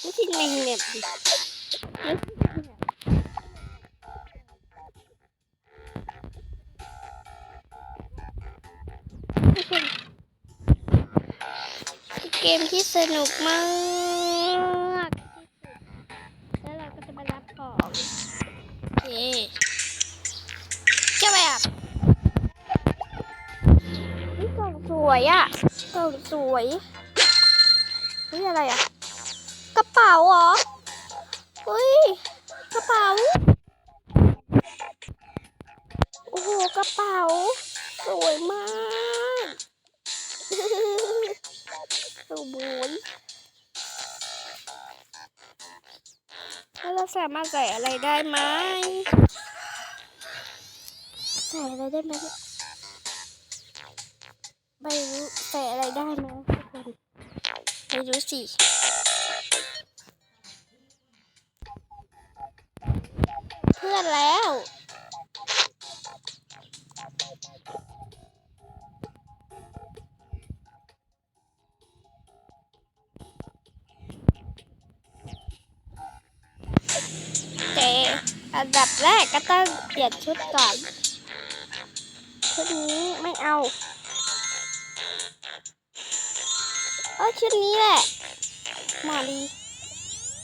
ที่ในเน็ตดิเกมที่สนุกมากแล้วเราก็จะมารับของโอเคเจ้าแบบนี่กล่องสวยอะกล่องสวยนี่อะไรอะกระ เป๋าเหรอเฮ้ยกระเป๋า โอ้โห กระเป๋า สวยมากสวยแล้วเราสามารถใส่อะไรได้ไหมใส่อะไรได้ไหมไม่รู้ใส่อะไรได้ไหมทุกคนไม่รู้สิ พื่อนแล้วแต่อันดับแรกก็ต้องเปลี่ยนชุดก่อน ชุดนี้ไม่เอาเออชุดนี้แหละมาลี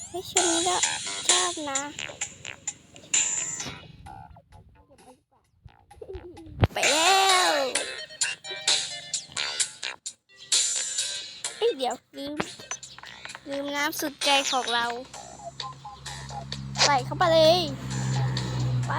เฮ้ชุดนี้ก็ชอบนะ เดี๋ยวลืมลืมน้ำสุดใจของเรา ใส่เข้าไปเลย ไป